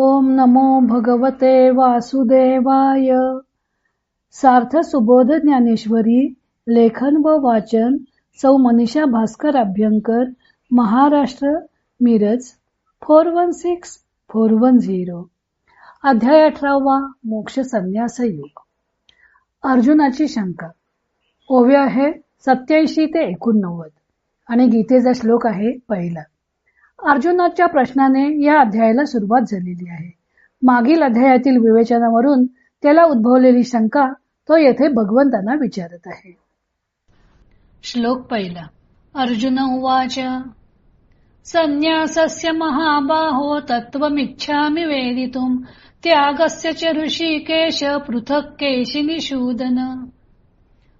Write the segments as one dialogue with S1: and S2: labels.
S1: ओम नमो भगवते वासुदेवाय. सार्थ सुबोध ज्ञानेश्वरी लेखन व वाचन सौ Manisha Bhaskar Abhyankar Maharashtra Miraj four one six four one zero. अध्याय अठरावा मोक्ष संन्यास योग. अर्जुनाची शंका. ओव्या आहे सत्याऐंशी ते एकोणनव्वद. आणि गीतेचा श्लोक आहे पहिला. अर्जुनाच्या प्रश्नाने या अध्यायाला सुरुवात झालेली आहे. मागील अध्यायातील विवेचनावरून त्याला उद्भवलेली शंका तो येथे भगवंतांना विचारत आहे. श्लोक पहिला. अर्जुन उवाच संन्यासस्य महाबाहो तत्वमिच्छामि वेदितुम त्यागस्य च ऋषिकेश पृथक केशी निषूदन.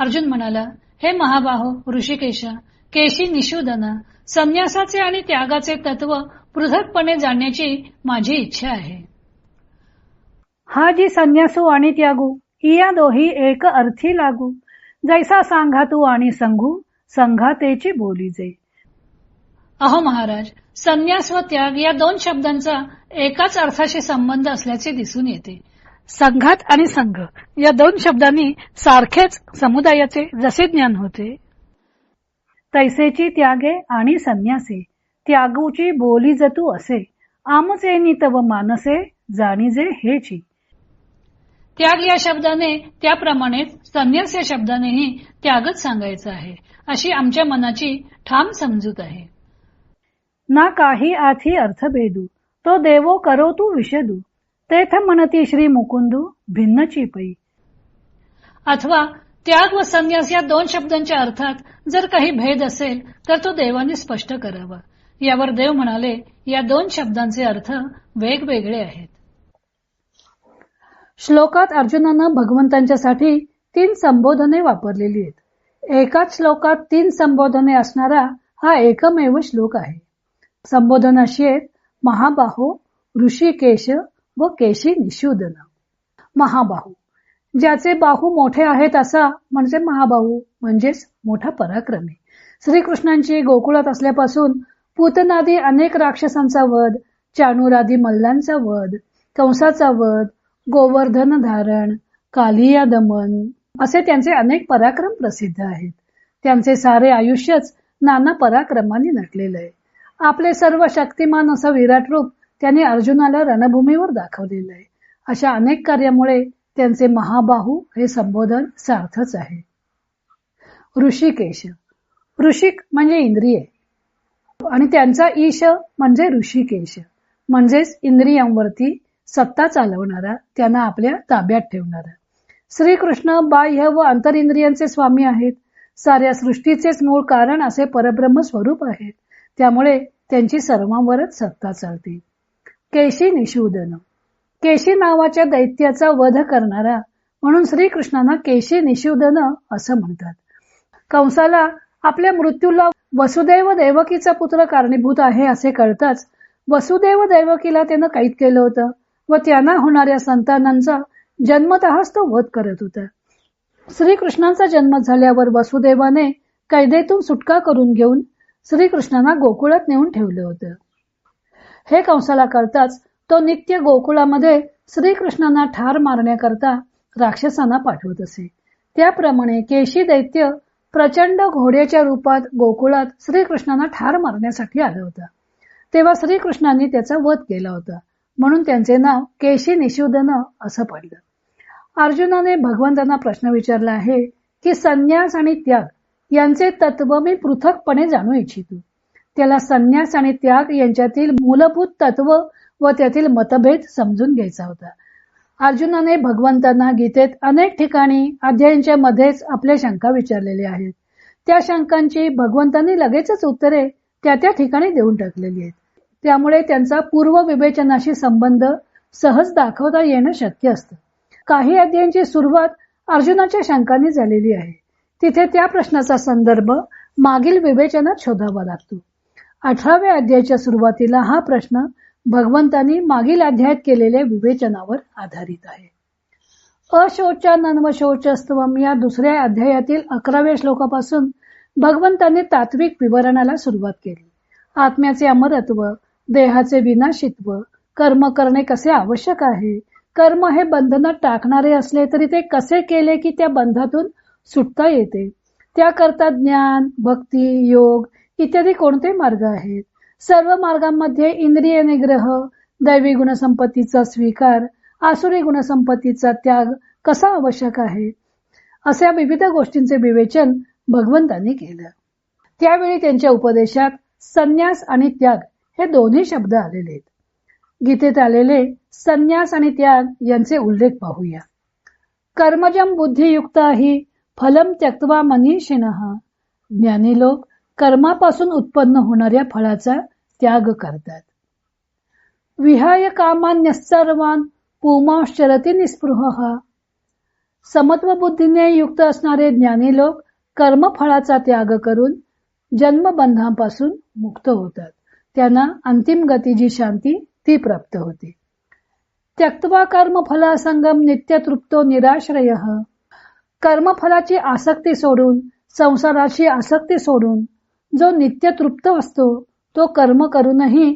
S1: अर्जुन म्हणाला हे महाबाहो ऋषिकेश केशी निषूदन संन्यासाचे आणि त्यागाचे तत्व पृथकपणे जाणण्याची माझी इच्छा आहे. हा जी संन्यासू आणि त्यागू या दोही एक अर्थी लागू. जैसा सांगा तू आणि संघू संघातेची बोली जे. अहो महाराज संन्यास व त्याग या दोन शब्दांचा एकाच अर्थाशी संबंध असल्याचे दिसून येते. संघात आणि संघ या दोन शब्दांनी सारखेच समुदायाचे जसे ज्ञान होते. तैसेची त्यागे आणि संन्यासे. त्यागूची बोली जतू असे. आमचे नितव मानसे जाणीजे हेची. त्याग या शब्दाने त्याप्रमाणे संन्यास या शब्दानेही त्यागच सांगायचा आहे अशी आमच्या मनाची ठाम समजूत आहे. ना काही आधी अर्थभेदू तो देवो करो तू विषदू. तेथ म्हणती श्री मुकुंदू भिन्नची पै अथवा त्याग व संन्यास या दोन शब्दांच्या अर्थात जर काही भेद असेल तर तो देवाने स्पष्ट करावा. यावर देव म्हणाले या दोन शब्दांचे अर्थ वेगवेगळे आहेत. श्लोकात अर्जुनानं भगवंतांच्यासाठी तीन संबोधने वापरलेली आहेत. एकाच श्लोकात तीन संबोधने असणारा हा एकमेव श्लोक आहे. संबोधन अशी आहेत महाबाहो ऋषिकेश व केशी निशूदन महाबाहू. ज्याचे बाहू मोठे आहेत असा म्हणजे महाबाहू म्हणजेच मोठा पराक्रमी. श्रीकृष्णांची गोकुळात असल्यापासून पूतनादी अनेक राक्षसांचा वध चाणूरादी मल्लांचा वध कंसाचा वध गोवर्धन धारण कालिया दमन असे त्यांचे अनेक पराक्रम प्रसिद्ध आहेत. त्यांचे सारे आयुष्यच नाना पराक्रमाने नटलेले आहे. आपले सर्व शक्तिमान असं विराट रूप त्यांनी अर्जुनाला रणभूमीवर दाखवलेलं आहे. अशा अनेक कार्यामुळे त्यांचे महाबाहू हे संबोधन सार्थच आहे. ऋषिकेश. ऋषिक म्हणजे इंद्रिये. आणि त्यांचा ईश म्हणजे ऋषिकेश. म्हणजेच इंद्रियांवरती सत्ता चालवणारा त्यांना आपल्या ताब्यात ठेवणारा. श्रीकृष्ण बाह्य व अंतरिंद्रियांचे स्वामी आहेत. साऱ्या सृष्टीचेच मूळ कारण असे परब्रह्म स्वरूप आहेत. त्यामुळे त्यांची सर्वांवरच सत्ता चालते. केशी निशूदन केशी नावाच्या दैत्याचा वध करणारा. म्हणून श्रीकृष्णांना केशी निशूदन असं म्हणतात. कंसाला आपल्या मृत्यूला वसुदेव देवकीचा पुत्र कारणीभूत आहे असे कळताच वसुदेव देवकीला त्यानं कैद केलं होतं व त्यांना होणाऱ्या संतानांचा जन्मतःच तो वध करत होता. श्रीकृष्णांचा जन्म झाल्यावर वसुदेवाने कैदेतून सुटका करून घेऊन श्रीकृष्णांना गोकुळात नेऊन ठेवलं होतं. हे कंसाला कळताच तो नित्य गोकुळामध्ये श्रीकृष्णांना ठार मारण्याकरता राक्षसांना पाठवत असे. त्याप्रमाणे केशी दैत्य प्रचंड घोड्याच्या रूपात गोकुळात श्रीकृष्णांना ठार मारण्यासाठी आला होता. तेव्हा श्रीकृष्णांनी त्याचा वध केला होता. म्हणून त्यांचे नाव केशी निशुदन असं पडलं. अर्जुनाने भगवंतांना प्रश्न विचारला आहे की संन्यास आणि त्याग यांचे तत्व मी पृथकपणे जाणू इच्छितो. त्याला संन्यास आणि त्याग यांच्यातील मूलभूत तत्व व त्यातील मतभेद समजून घ्यायचा होता. अर्जुनाने भगवंतांना गीतेत अनेक ठिकाणी अध्यायांच्या मध्येच आपल्या शंका विचारलेल्या आहेत. त्या शंकांची भगवंतांनी लगेचच उत्तरे त्या त्या ठिकाणी देऊन टाकलेली आहेत. त्यामुळे त्यांचा पूर्व विवेचनाशी संबंध सहज दाखवता येणं शक्य असतं. काही अध्यायांची सुरुवात अर्जुनाच्या शंकांनी झालेली आहे. तिथे त्या प्रश्नाचा संदर्भ मागील विवेचनात शोधावा लागतो. अठराव्या अध्यायाच्या सुरुवातीला हा प्रश्न भगवंतांनी मागील अध्यायात केलेल्या विवेचनावर आधारित आहे. अशोचा नन्वशोचस्तवम या दुसऱ्या अध्यायातील अकराव्या श्लोकापासून भगवंतांनी तात्विक विवरणाला सुरुवात केली. आत्म्याचे अमरत्व देहाचे विनाशित्व कर्म करणे कसे आवश्यक आहे? कर्म हे बंधनात टाकणारे असले तरी ते कसे केले की त्या बंधातून सुटता येते? त्याकरता ज्ञान भक्ती योग इत्यादी कोणते मार्ग आहेत? सर्व मार्गांमध्ये इंद्रिय निग्रह दैवी गुणसंपत्तीचा स्वीकार आसुरी गुणसंपत्तीचा त्याग कसा आवश्यक आहे? अशा विविध गोष्टींचे विवेचन भगवंतांनी केलं. त्यावेळी त्यांच्या उपदेशात संन्यास आणि त्याग हे दोन्ही शब्द आलेले आहेत. गीतेत आलेले संन्यास आणि त्याग यांचे उल्लेख पाहूया. कर्मजम बुद्धियुक्त ही फलम त्यक्तवा मनीषिण. ज्ञानी लोक कर्मापासून उत्पन्न होणाऱ्या फळाचा त्याग करतात. विहाय कामान्य सर्वान पुमाश्चरती निस्पृह. समत्व बुद्धीने युक्त असणारे ज्ञानी लोक कर्मफळाचा त्याग करून जन्मबंधांपासून मुक्त होतात. त्यांना अंतिम गती जी शांती ती प्राप्त होते. त्यक्तवा कर्मफला संगम नित्य तृप्तो निराश्रय. कर्मफलाची आसक्ती सोडून संसाराची आसक्ती सोडून जो नित्य तृप्त असतो तो कर्म करूनही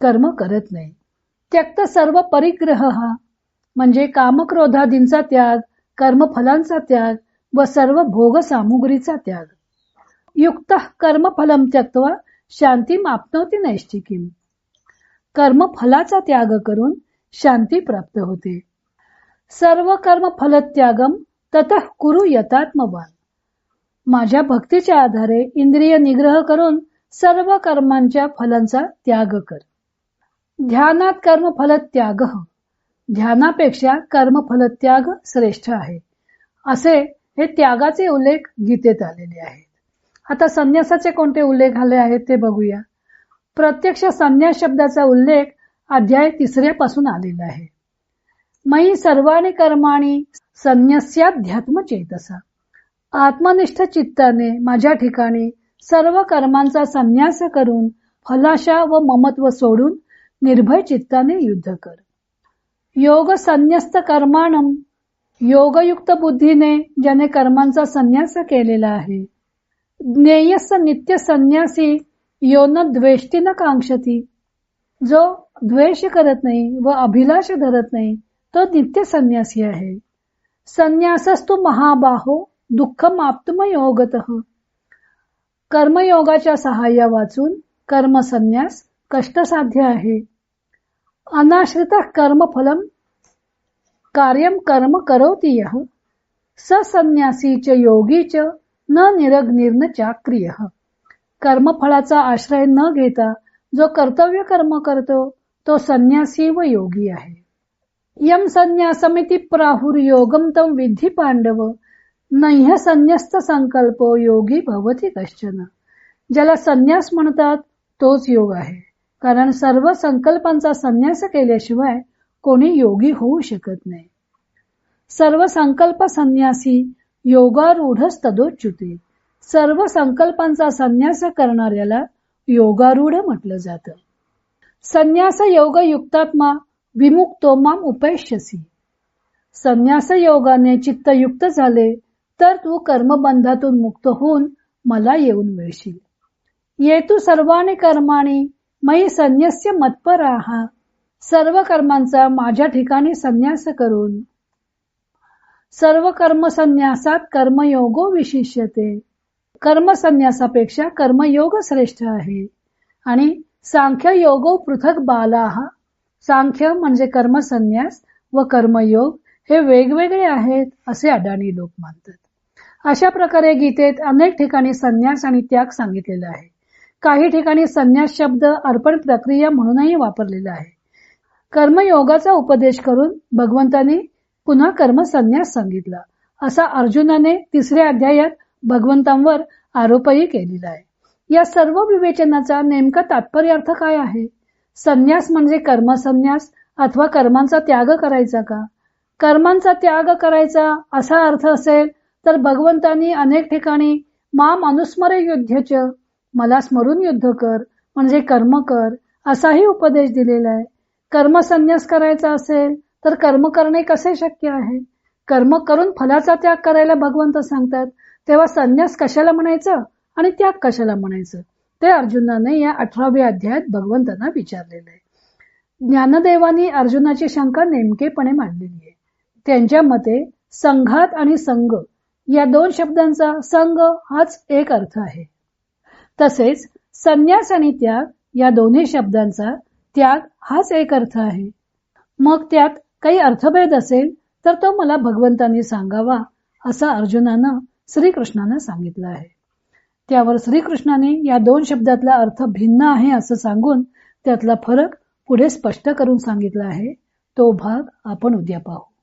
S1: कर्म करत नाही. त्यक्त सर्व परिग्रह हा म्हणजे कामक्रोधादींचा त्याग कर्मफलांचा त्याग व सर्व भोग सामुग्रीचा त्याग. युक्त कर्मफलम त्यक्तवा शांती मापनवती नैश्चिकीम कर्मफलाचा त्याग करून शांती प्राप्त होते. सर्व कर्म फलत्यागम तत कुरु यतात्मवान. माझ्या भक्तीच्या आधारे इंद्रिय निग्रह करून सर्व कर्मांच्या फलांचा त्याग कर. ध्यानात कर्मफल त्याग ध्यानापेक्षा कर्मफल त्याग श्रेष्ठ आहे. असे हे त्यागाचे उल्लेख गीतेत आलेले आहेत. आता संन्यासाचे कोणते उल्लेख आले आहेत ते बघूया. प्रत्यक्ष संन्यास शब्दाचा उल्लेख अध्याय तिसऱ्यापासून आलेला आहे. मयी सर्वाणी कर्माणी संन्यास्याध्यात्म चेतसा आत्मनिष्ठ चित्ताने माझ्या ठिकाणी सर्व कर्मांचा संन्यास करून फलाशा व ममत्व सोडून निर्भय चित्ताने युद्ध कर. योग संन्यस्त कर्माणम योगयुक्त बुद्धीने ज्याने कर्मांचा संन्यास केलेला आहे ज्ञेयस नित्य संन्यासी योन द्वेष्टी न कांक्षती. जो द्वेष करत नाही व अभिलाष धरत नाही तो नित्य संन्यासी आहे. संन्यासस्तु महाबाहो दुःख माप्तम योगत कर्मयोगाच्या सहाय्या वाचून कर्मसन्यास कष्टसाध्य आहे. अनाश्रित कर्मफलम कार्यम कर्म करोति यः। स संन्यासी च योगी च न निरग निर्न चाक्रिय। कर्मफळाचा आश्रय न घेता जो कर्तव्य कर्म करतो तो संन्यासी व योगी आहे. यम संन्यासमिती प्राहुर योगम तम विधी पांडव नह्य संन्यस्त संकल्प योगी भवती कश्चन. ज्याला संन्यास म्हणतात तोच योग आहे. कारण सर्व संकल्पांचा संन्यास केल्याशिवाय कोणी योगी होऊ शकत नाही. सर्व संकल्प संन्यासी योगारूढ तदोच्युते सर्व संकल्पांचा संन्यास करणाऱ्याला योगारूढ म्हटलं जात. संन्यास योग युक्तात्मा विमुक्तो माम उपेक्षसी. संन्यास योगाने चित्तयुक्त झाले तर तू कर्मबंधातून मुक्त होऊन मला येऊन मिळशील. ये तू सर्वाने कर्माणी मयी संन्यस्य मत्पराहा सर्व कर्मांचा माझ्या ठिकाणी संन्यास करून. सर्व कर्मसन्यासात कर्मयोगो विशिष्यते. कर्म संन्यासापेक्षा कर्मयोग श्रेष्ठ आहे. आणि सांख्य योगो पृथक बाला. सांख्य म्हणजे कर्मसन्यास व कर्मयोग हे वेगवेगळे आहेत असे अडाणी लोक मानतात. अशा प्रकारे गीतेत अनेक ठिकाणी संन्यास आणि त्याग सांगितलेला आहे. काही ठिकाणी संन्यास शब्द अर्पण प्रक्रिया म्हणूनही वापरलेला आहे. कर्मयोगाचा उपदेश करून भगवंतांनी पुन्हा कर्म संन्यास सांगितला असा अर्जुनाने तिसऱ्या अध्यायात भगवंतांवर आरोपही केलेला आहे. या सर्व विवेचनाचा नेमका तात्पर्य अर्थ काय आहे? संन्यास म्हणजे कर्मसन्यास अथवा कर्मांचा त्याग करायचा का? कर्मांचा त्याग करायचा असा अर्थ असेल तर भगवंतांनी अनेक ठिकाणी माम अनुस्मरे युद्धच मला स्मरून युद्ध कर म्हणजे कर्म कर असाही उपदेश दिलेला आहे. कर्मसन्यास करायचा असेल तर कर्म करणे कसे शक्य आहे? कर्म करून फलाचा त्याग करायला भगवंत सांगतात तेव्हा संन्यास कशाला म्हणायचं आणि त्याग कशाला म्हणायचं? ते अर्जुनाने या अठराव्या अध्यायात भगवंतांना विचारलेलं आहे. ज्ञानदेवानी अर्जुनाची शंका नेमकेपणे मांडलेली आहे. त्यांच्या मते संघात आणि संघ या दोन शब्दांचा संघ हाच एक अर्थ आहे. तसेच संन्यास आणि त्याग या दोन्ही शब्दांचा त्याग हाच एक अर्थ आहे. मग त्यात काही अर्थभेद असेल तर तो मला भगवंतांनी सांगावा असं अर्जुनानं श्रीकृष्णानं सांगितलं आहे. त्यावर श्रीकृष्णाने या दोन शब्दातला अर्थ भिन्न आहे असं सांगून त्यातला फरक पुढे स्पष्ट करून सांगितला आहे. तो भाग आपण उद्या पाहू.